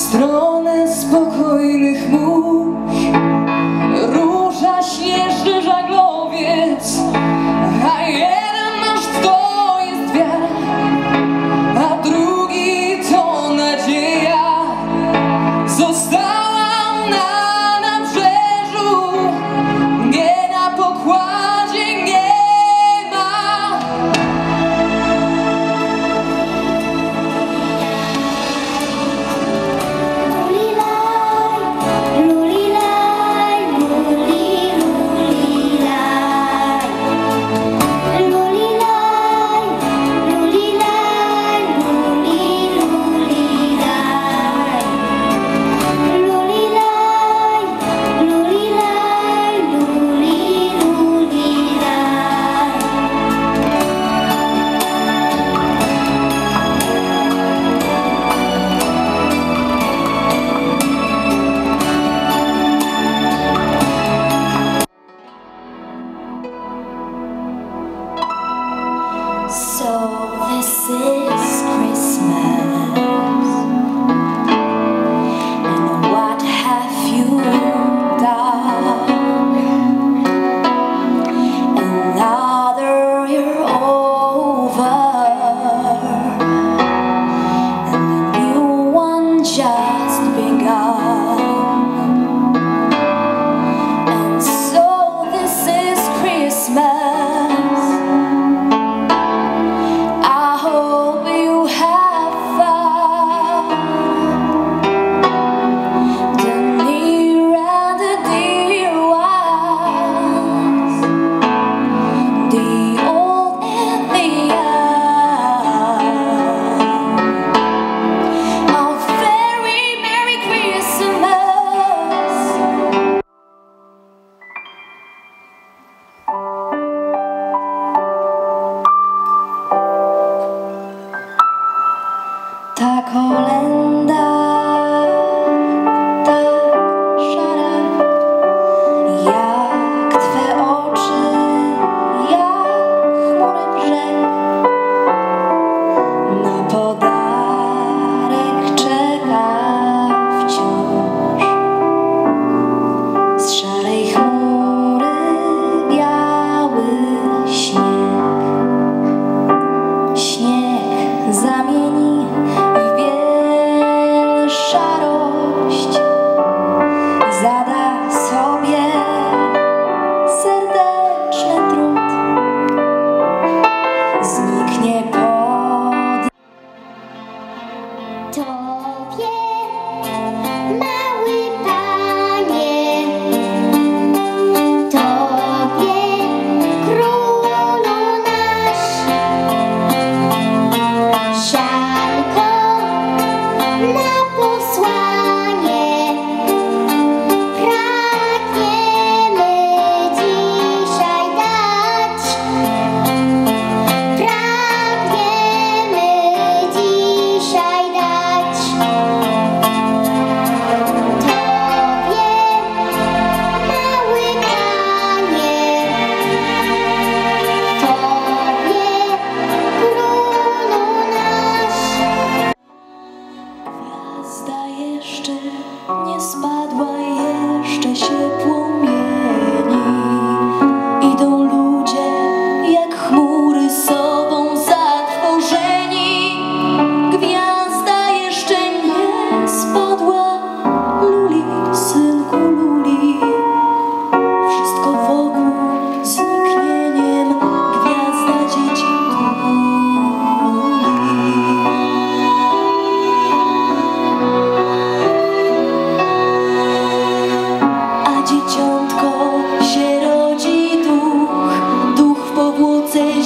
stronę spokojnych mórz. Róża śnieżny żaglowiec A jeden nasz to jest wiara A drugi to nadzieja. Została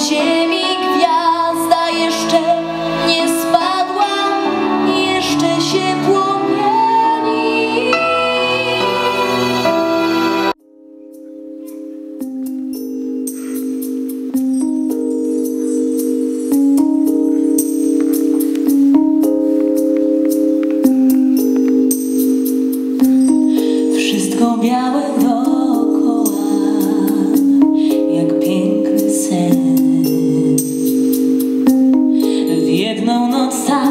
ziemi gwiazda jeszcze não dançar